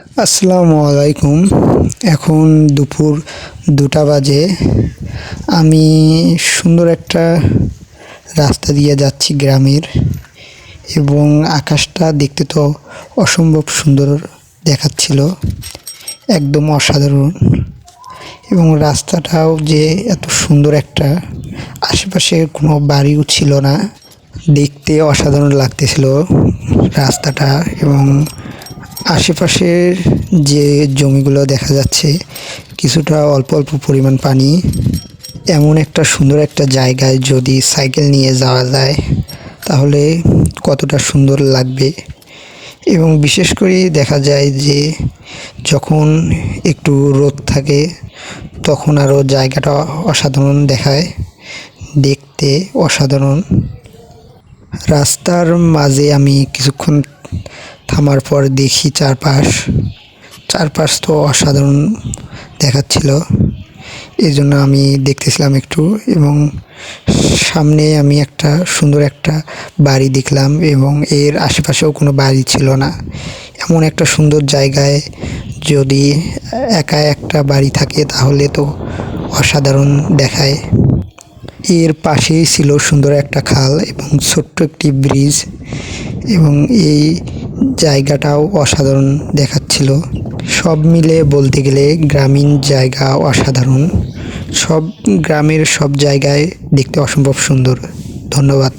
আসসালামু আলাইকুম। এখন দুপুর দুটা বাজে। আমি সুন্দর একটা রাস্তা দিয়ে যাচ্ছি গ্রামের এবং আকাশটা দেখতে তো অসম্ভব সুন্দর দেখাচ্ছিল, একদম অসাধারণ এবং রাস্তাটাও যে এত সুন্দর একটা, আশেপাশে কোনো বাড়িও ছিল না। দেখতে অসাধারণ লাগতেছিল রাস্তাটা এবং আশেপাশের যে জমিগুলো দেখা যাচ্ছে, কিছুটা অল্প অল্প পরিমাণ পানি, এমন একটা সুন্দর একটা জায়গায় যদি সাইকেল নিয়ে যাওয়া যায়, তাহলে কতটা সুন্দর লাগবে। এবং বিশেষ করে দেখা যায় যে, যখন একটু রোদ থাকে, তখন আরও জায়গাটা অসাধারণ দেখায়। দেখতে অসাধারণ। রাস্তার মাঝে আমি কিছুক্ষণ থামার পর দেখি চারপাশ চারপাশ তো অসাধারণ দেখাচ্ছিল। এই জন্য আমি দেখতেছিলাম একটু এবং সামনে আমি একটা সুন্দর একটা বাড়ি দেখলাম এবং এর আশেপাশেও কোনো বাড়ি ছিল না। এমন একটা সুন্দর জায়গায় যদি একা একটা বাড়ি থাকে তাহলে তো অসাধারণ দেখায়। এর পাশেই ছিল সুন্দর একটা খাল এবং ছোট্ট একটি ব্রিজ এবং এই জায়গাটাও অসাধারণ দেখাচ্ছিল। সব মিলে বলতে গেলে গ্রামীণ জায়গা অসাধারণ। সব গ্রামের সব জায়গায় দেখতে অসম্ভব সুন্দর। ধন্যবাদ।